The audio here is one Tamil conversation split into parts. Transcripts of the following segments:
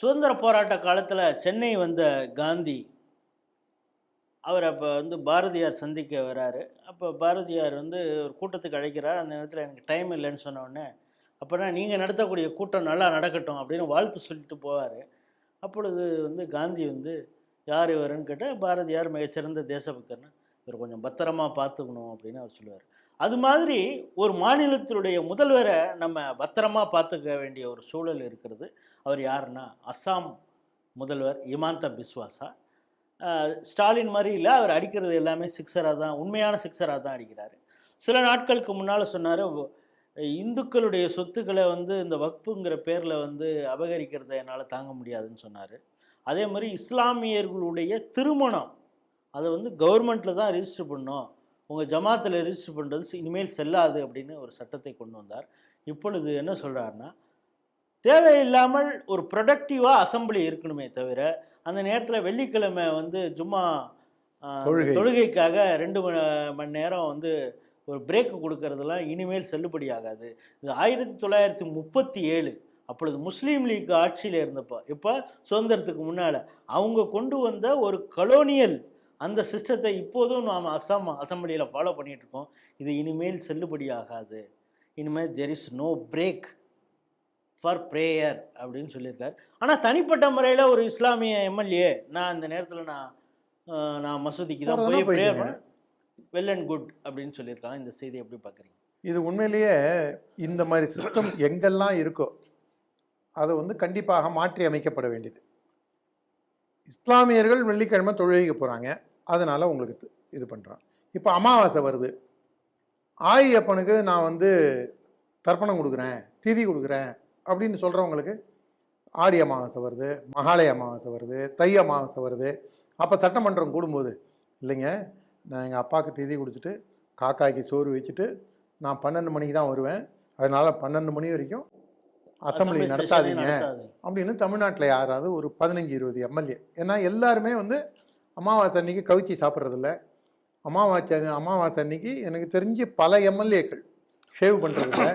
சுதந்திர போராட்ட காலத்தில் சென்னை வந்த காந்தி அவர் அப்போ வந்து பாரதியார் சந்திக்க வராரு. அப்போ பாரதியார் வந்து ஒரு கூட்டத்துக்கு அழைக்கிறார். அந்த நேரத்தில் எனக்கு டைம் இல்லைன்னு சொன்னோடனே அப்போனா நீங்கள் நடத்தக்கூடிய கூட்டம் நல்லா நடக்கட்டும் அப்படின்னு வாழ்த்து சொல்லிட்டு போவார். அப்பொழுது வந்து காந்தி வந்து யார் இவருன்னு கேட்டால் பாரதியார் மிகச்சிறந்த தேசபக்தர்னு இவர் கொஞ்சம் பத்திரமா பார்த்துக்கணும் அப்படின்னு அவர் சொல்லுவார். அது மாதிரி ஒரு மாநிலத்தினுடைய முதல்வரை நம்ம பத்திரமா பார்த்துக்க வேண்டிய ஒரு சூழல் இருக்கிறது. அவர் யாருன்னா அஸ்ஸாம் முதல்வர் இமாந்த பிஸ்வாசா. ஸ்டாலின் மாதிரி இல்லை அவர் அடிக்கிறது எல்லாமே சிக்ஸராக தான் உண்மையான சிக்ஸராக தான் அடிக்கிறார். சில நாட்களுக்கு முன்னால் சொன்னார் இந்துக்களுடைய சொத்துக்களை வந்து இந்த வக்புங்கிற பேரில் வந்து அபகரிக்கிறத என்னால் தாங்க முடியாதுன்னு சொன்னார். அதே மாதிரி இஸ்லாமியர்களுடைய திருமணம் அதை வந்து கவர்மெண்ட்டில் தான் ரிஜிஸ்டர் பண்ணோம். உங்கள் ஜமாத்தில் ரிஜிஸ்டர் பண்ணுறது இனிமேல் செல்லாது அப்படின்னு ஒரு சட்டத்தை கொண்டு வந்தார். இப்பொழுது என்ன சொல்கிறாருன்னா தேவையில்லாமல் ஒரு ப்ரொடக்டிவாக அசம்பிளி இருக்கணுமே தவிர அந்த நேரத்தில் வெள்ளிக்கிழமை வந்து தொழுகை. தொழுகைக்காக ரெண்டு மணி நேரம் வந்து ஒரு பிரேக் கொடுக்கறதெல்லாம் இனிமேல் செல்லுபடி ஆகாது. இது ஆயிரத்தி தொள்ளாயிரத்தி முப்பத்தி ஏழு. அப்பொழுது முஸ்லீம் லீக் ஆட்சியில் இருந்தப்போ இப்போ சுதந்திரத்துக்கு முன்னால் அவங்க கொண்டு வந்த ஒரு கலோனியல் அந்த சிஸ்டத்தை இப்போதும் நாம் அசாம் அசம்பிளியில் ஃபாலோ பண்ணிட்டு இருக்கோம் இது இனிமேல் செல்லுபடி ஆகாது இனிமேல் there is no break for prayer அப்படின்னு சொல்லியிருக்காரு. ஆனால் தனிப்பட்ட முறையில் ஒரு இஸ்லாமிய எம்எல்ஏ நான் இந்த நேரத்தில் நான் நான் மசூதிக்கு தான் போய் ப்ரேயர். வெல் அண்ட் குட் அப்படின்னு சொல்லியிருக்காங்க. இந்த செய்தி எப்படி பார்க்குறீங்க? இது உண்மையிலேயே இந்த மாதிரி சிஸ்டம் எங்கெல்லாம் இருக்கோ அதை வந்து கண்டிப்பாக மாற்றி அமைக்கப்பட வேண்டியது. இஸ்லாமியர்கள் வெள்ளிக்கிழமை தொழுகைக்கு போகிறாங்க அதனால் உங்களுக்கு இது பண்ணுறான் இப்போ அமாவாசை வருது. ஆயி அப்பனுக்கு நான் வந்து தர்ப்பணம் கொடுக்குறேன் திதி கொடுக்குறேன் அப்படின்னு சொல்கிறவங்களுக்கு ஆடி அமாவாசை வருது மகாலய அமாவாசை வருது தை அமாவாசை வருது. அப்போ சட்டமன்றம் கூடும்போது இல்லைங்க நான் எங்கள் அப்பாவுக்கு திதி கொடுத்துட்டு காக்காய்க்கு சோறு வச்சுட்டு நான் பன்னெண்டு மணிக்கு தான் வருவேன். அதனால் பன்னெண்டு மணி வரைக்கும் அசம்பிளி நடத்தாதீங்க. அப்படின்னு தமிழ்நாட்டில் யாராவது ஒரு பதினஞ்சு இருபது எம்எல்ஏ. ஏன்னா எல்லாருமே வந்து அமாவாசை அன்னைக்கு கவிச்சி சாப்பிட்றதில்ல. அமாவாசை அமாவாசை அன்னைக்கு எனக்கு தெரிஞ்சு பல எம்எல்ஏக்கள் ஷேவ் பண்ணுறதில்ல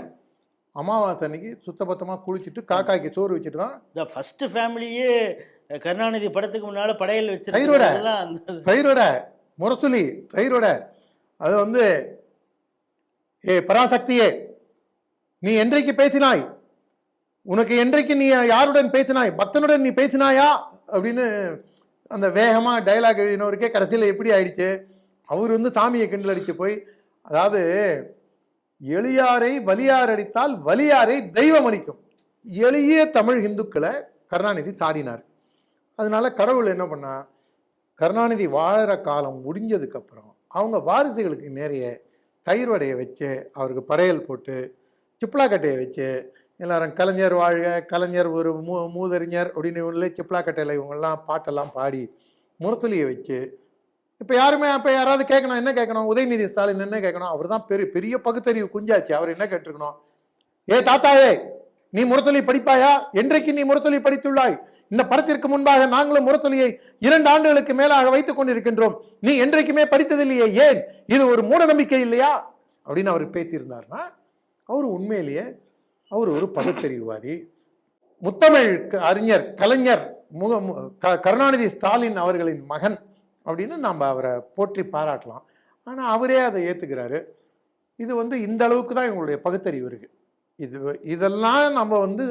அமாவாசை அன்னைக்கு சுத்தபத்தமாக குளிச்சுட்டு காக்காய்க்கு சோறு வச்சுட்டு தான் இந்த ஃபர்ஸ்ட் ஃபேமிலியே கருணாநிதி படத்துக்கு முன்னால படையல் தயிரோட. வச்சிருக்காங்க அந்த தயிரோட முரசொலி தயிரோட. அது வந்து ஏ பராசக்தியே நீ என்றைக்கு பேசினாய்? உனக்கு என்றைக்கு நீ யாருடன் பேசினாய்? பக்தனுடன் நீ பேசினாயா? அப்படின்னு அந்த வேகமாக டைலாக் எழுதினவருக்கே கடைசியில் எப்படி ஆயிடுச்சு? அவர் வந்து சாமியை கிண்டல் அடித்து போய் அதாவது எளியாரை வலியார் அடித்தால் வலியாரை தெய்வம் அளிக்கும். எளிய தமிழ் இந்துக்களை கருணாநிதி சாடினார். அதனால கடவுள் என்ன பண்ணா கருணாநிதி வாழற காலம் முடிஞ்சதுக்கப்புறம் அவங்க வாரிசுகளுக்கு நிறைய தயிர் வடையை வச்சு அவருக்கு படையல் போட்டு சிப்ளாக்கட்டையை வச்சு எல்லாரும் கலைஞர் வாழ்க கலைஞர் ஒரு மூ மூதறிஞர் அப்படின்னு இவங்களே சிப்ளாக்கட்டையில் இவங்கெல்லாம் பாட்டெல்லாம் பாடி முரசொலியை வச்சு இப்போ யாருமே அப்போ யாராவது கேட்கணும் என்ன கேட்கணும் உதயநிதி ஸ்டாலின் என்ன கேட்கணும் அவர் தான் பெரிய பெரிய பகுத்தறிவு குஞ்சாச்சு. அவர் என்ன கேட்டிருக்கணும்? ஏ தாத்தாவே நீ முரத்தொலி படிப்பாயா? என்றைக்கு நீ முரத்தொலி படித்துள்ளாய்? இந்த படத்திற்கு முன்பாக நாங்களும் முரத்தொலியை இரண்டு ஆண்டுகளுக்கு மேலாக வைத்துக் கொண்டிருக்கின்றோம். நீ என்றைக்குமே படித்ததில்லையே ஏன்? இது ஒரு மூட நம்பிக்கை இல்லையா? அப்படின்னு அவர் பேசியிருந்தார்னா அவர் உண்மையிலேயே அவர் ஒரு பகுத்தறிவுவாதி முத்தமிழ் க- அறிஞர் கலைஞர் முக க- கருணாநிதி ஸ்டாலின் அவர்களின் மகன் அப்படின்னு நாம் அவரை போற்றி பாராட்டலாம். ஆனால் அவரே அதை ஏற்றுக்கிறாரு இது வந்து இந்த அளவுக்கு தான் இவங்களுடைய பகுத்தறிவு இருக்குது இது இதெல்லாம் நம்ம வந்து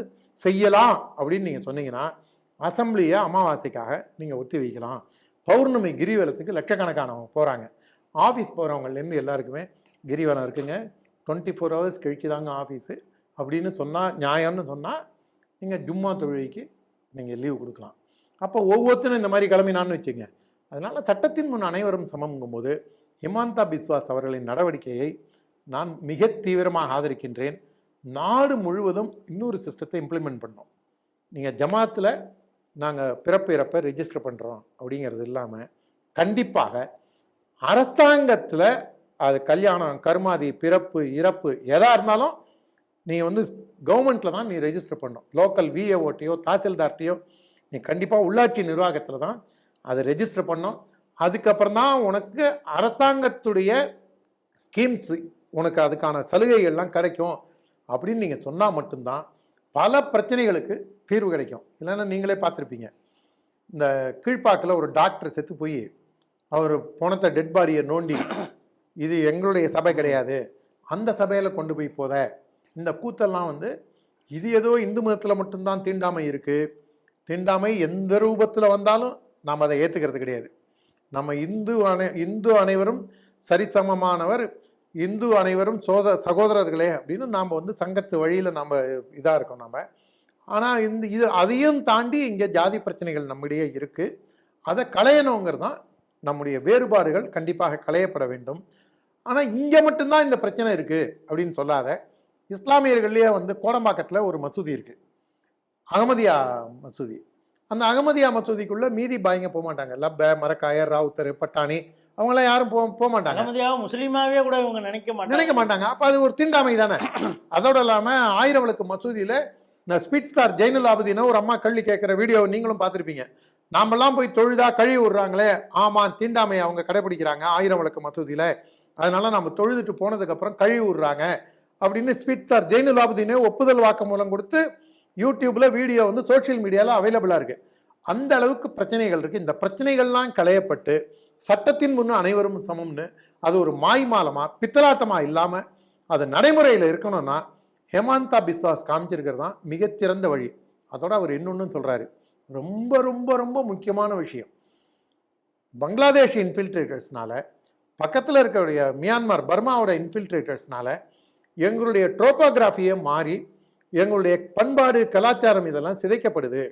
செய்யலாம் அப்படின்னு நீங்கள் சொன்னீங்கன்னா அசம்பிளியை அமாவாசைக்காக நீங்கள் ஒத்தி வைக்கலாம். பௌர்ணமி கிரிவலத்துக்கு லட்சக்கணக்கானவங்க போகிறாங்க ஆஃபீஸ் போகிறவங்கலேருந்து எல்லாருக்குமே கிரிவலம் இருக்குங்க. டுவெண்ட்டி ஃபோர் ஹவர்ஸ் கழிச்சு தாங்க ஆஃபீஸு அப்படின்னு சொன்னால் நியாயம்னு சொன்னால் நீங்கள் ஜும்மா தொழுகைக்கு நீங்கள் லீவு கொடுக்கலாம். அப்போ ஒவ்வொருத்தரும் இந்த மாதிரி கிளம்பினான்னு வச்சுங்க அதனால் சட்டத்தின் முன் அனைவரும் சமங்கும்போது ஹிமாந்தா பிஸ்வாஸ் அவர்களின் நடவடிக்கையை நான் மிக தீவிரமாக ஆதரிக்கின்றேன். நாடு முழுவதும் இன்னொரு சிஸ்டத்தை இம்ப்ளிமெண்ட் பண்ணோம். நீங்கள் ஜமாத்தில் நாங்கள் பிறப்பு இறப்பை ரிஜிஸ்டர் பண்ணுறோம் அப்படிங்கிறது இல்லாமல் கண்டிப்பாக அரசாங்கத்தில் அது கல்யாணம் கருமாதி பிறப்பு இறப்பு எதாக இருந்தாலும் நீ வந்து கவர்மெண்ட்டில் தான் நீ ரெஜிஸ்டர் பண்ணணும். லோக்கல் விஏஓட்டையோ தாசில்தார்ட்டையோ நீ கண்டிப்பாக உள்ளாட்சி நிர்வாகத்தில் தான் அதை ரெஜிஸ்டர் பண்ணோம் அதுக்கப்புறம் தான் உனக்கு அரசாங்கத்துடைய ஸ்கீம்ஸ் உனக்கு அதுக்கான சலுகைகள்லாம் கிடைக்கும் அப்படின்னு நீங்கள் சொன்னால் மட்டும்தான் பல பிரச்சனைகளுக்கு தீர்வு கிடைக்கும். இல்லைன்னா நீங்களே பார்த்துருப்பீங்க. இந்த கீழ்ப்பாக்கில் ஒரு டாக்டர் செத்து போய் அவர் போனத்தை டெட் பாடியை நோண்டி இது எங்களுடைய சபை கிடையாது. அந்த சபையில் கொண்டு போய் போத இந்த கூத்தெல்லாம் வந்து இது ஏதோ இந்து மதத்தில் மட்டும்தான் தீண்டாமை இருக்குது தீண்டாமை எந்த ரூபத்தில் வந்தாலும் நாம் அதை ஏற்றுக்கிறது கிடையாது. நம்ம இந்து அனை இந்து அனைவரும் சரிசமமானவர் இந்து அனைவரும் சோத சகோதரர்களே அப்படின்னு நாம் வந்து சங்கத்து வழியில் நம்ம இதாக இருக்கோம் நாம். ஆனால் இந்த இது அதையும் தாண்டி இங்கே ஜாதி பிரச்சனைகள் நம்மிடையே இருக்குது அதை களையணுங்கிறது தான் நம்முடைய வேறுபாடுகள். கண்டிப்பாக களையப்பட வேண்டும். ஆனால் இங்கே மட்டும்தான் இந்த பிரச்சனை இருக்குது அப்படின்னு சொல்லாத. இஸ்லாமியர்கள்லேயே வந்து கோடம்பாக்கத்தில் ஒரு மசூதி இருக்குது அகமதியா மசூதி. அந்த அகமதியா மசூதிக்குள்ளே மீதி பாய்ங்க போக மாட்டாங்க. லப்ப மரக்காயர் ராவுத்தர் பட்டாணி அவங்களாம் யாரும் போக போக மாட்டாங்க. அகமதியாக முஸ்லீமாவே கூட இவங்க நினைக்க மாட்டாங்க. நினைக்க மாட்டாங்க. அப்போ அது ஒரு தீண்டாமை தானே? அதோட இல்லாமல் ஆயிரம் விளக்கு மசூதியில் இந்த ஸ்பீட் ஸ்டார் ஜெயினுல் ஆபதினா ஒரு அம்மா கல்வி கேட்குற வீடியோ நீங்களும் பார்த்துருப்பீங்க. நாமெல்லாம் போய் தொழுதா கழுவி விடுறாங்களே. ஆமாம் தீண்டாமை அவங்க கடைபிடிக்கிறாங்க ஆயிரம் விளக்கு மசூதியில். அதனால நம்ம தொழுதுட்டு போனதுக்கப்புறம் கழுவி விடுறாங்க. அப்படின்னு ஸ்பீட் ஜெயினுலாபுதீனே ஒப்புதல் வாக்கு மூலம் கொடுத்து யூடியூப்பில் வீடியோ வந்து சோஷியல் மீடியாவில் அவைலபிளாக இருக்குது அந்த அளவுக்கு பிரச்சனைகள் இருக்குது இந்த பிரச்சனைகள்லாம் களையப்பட்டு சட்டத்தின் முன்னு அனைவரும் சமம்னு அது ஒரு மாய்மாலமாக பித்தலாட்டமாக இல்லாமல் அது நடைமுறையில் இருக்கணும்னா ஹேமந்தா பிஸ்வாஸ் காமிச்சிருக்கிறது தான் மிகச்சிறந்த வழி. அதோட அவர் இன்னொன்னு சொல்கிறாரு ரொம்ப ரொம்ப ரொம்ப முக்கியமான விஷயம். பங்களாதேஷ் இன்ஃபில்ட்ரேட்டர்ஸ்னால பக்கத்தில் இருக்கக்கூடிய மியான்மர் பர்மாவோட இன்ஃபில்ட்ரேட்டர்ஸ்னால எங்களுடைய ட்ரோபோகிராஃபியே மாறி எங்களுடைய பண்பாடு கலாச்சாரம் இதெல்லாம் சிதைக்கப்படுது.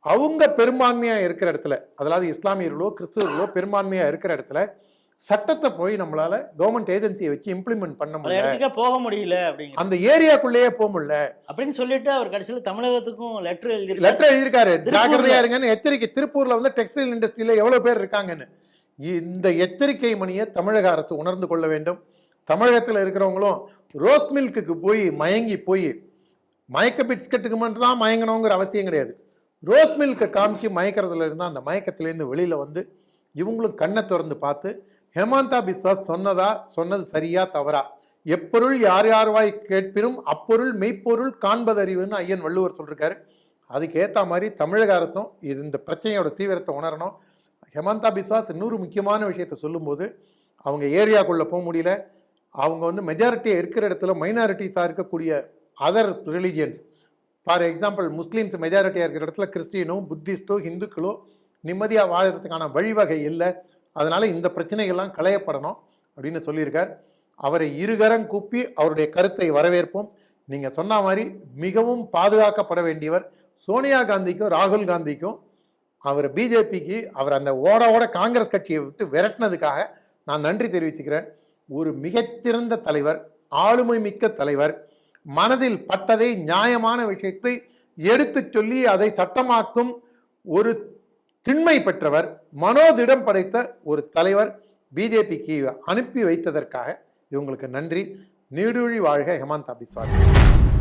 அவங்க பெரும்பான்மையா இருக்கிற இடத்துல அதாவது இஸ்லாமியர்களோ கிறிஸ்துவர்களோ பெரும்பான்மையா இருக்கிற இடத்துல சட்டத்தை போய் நம்மளால கவர்மெண்ட் ஏஜென்சியை வச்சு இம்ப்ளிமெண்ட் பண்ண முடியல. போக முடியல அப்படிங்கிற அந்த ஏரியாக்குள்ளேயே போக முடியல. அப்படின்னு சொல்லிட்டு அவர் கடைசியில் தமிழகத்துக்கும் லெட்டர் எழுதி லெட்டர் எழுதியிருக்காரு. ஜாக்கிரதையா இருங்கன்னு எச்சரிக்கை. திருப்பூர்ல வந்து டெக்ஸ்டைல் இண்டஸ்ட்ரியில எவ்வளவு பேர் இருக்காங்கன்னு. இந்த எச்சரிக்கை மணியை தமிழக அரசு உணர்ந்து கொள்ள வேண்டும். தமிழகத்தில் இருக்கிறவங்களும் ரோஸ் மில்க்குக்கு போய் மயங்கி போய் மயக்க பிஸ்கட்டுக்கு மட்டும் தான் மயங்கணுங்கிற அவசியம் கிடையாது. ரோஸ் மில்க்கை காமிச்சு மயக்கிறதுல இருந்தால் அந்த மயக்கத்திலேருந்து வெளியில் வந்து இவங்களும் கண்ணை திறந்து பார்த்து ஹேமந்தா பிஸ்வாஸ் சொன்னதா? சொன்னது சரியா தவறா? எப்பொருள் யார் யார் வாய் கேட்பினும் அப்பொருள் மெய்ப்பொருள் காண்பதறிவுன்னு ஐயன் வள்ளுவர் சொல்லியிருக்காரு அதுக்கு ஏற்ற மாதிரி தமிழக அரசும் இது இந்த பிரச்சனையோட தீவிரத்தை உணரணும். ஹேமந்தா பிஸ்வாஸ் இன்னொரு முக்கியமான விஷயத்த சொல்லும்போது அவங்க ஏரியாக்குள்ளே போக முடியல. அவங்க வந்து மெஜாரிட்டியாக இருக்கிற இடத்துல மைனாரிட்டிஸாக இருக்கக்கூடிய other religions for example Muslims மெஜாரிட்டியாக இருக்கிற இடத்துல கிறிஸ்டினும் புத்திஸ்டோ ஹிந்துக்களோ நிம்மதியாக வாழறதுக்கான வழிவகை இல்லை. அதனால் இந்த பிரச்சனைகள்லாம் களையப்படணும் அப்படின்னு சொல்லியிருக்கார். அவரை இருகரம் கூப்பி அவருடைய கருத்தை வரவேற்போம். நீங்கள் சொன்ன மாதிரி மிகவும் பாதுகாக்கப்பட வேண்டியவர் சோனியா காந்திக்கும் ராகுல் காந்திக்கும். அவர் பிஜேபிக்கு அவர் அந்த ஓட ஓட காங்கிரஸ் கட்சியை விட்டு விரட்டினதுக்காக நான் நன்றி தெரிவிச்சுக்கிறேன். ஒரு மிகச்சிறந்த தலைவர் ஆளுமை மிக்க தலைவர் மனதில் பட்டதை நியாயமான விஷயத்தை எடுத்துச் சொல்லி அதை சட்டமாக்கும் ஒரு திண்மை பெற்றவர் மனோதிடம் படைத்த ஒரு தலைவர் பிஜேபிக்கு அனுப்பி வைத்ததற்காக இவங்களுக்கு நன்றி. நீடூழி வாழ்க ஹேமந்தா அபிஸ்வாமி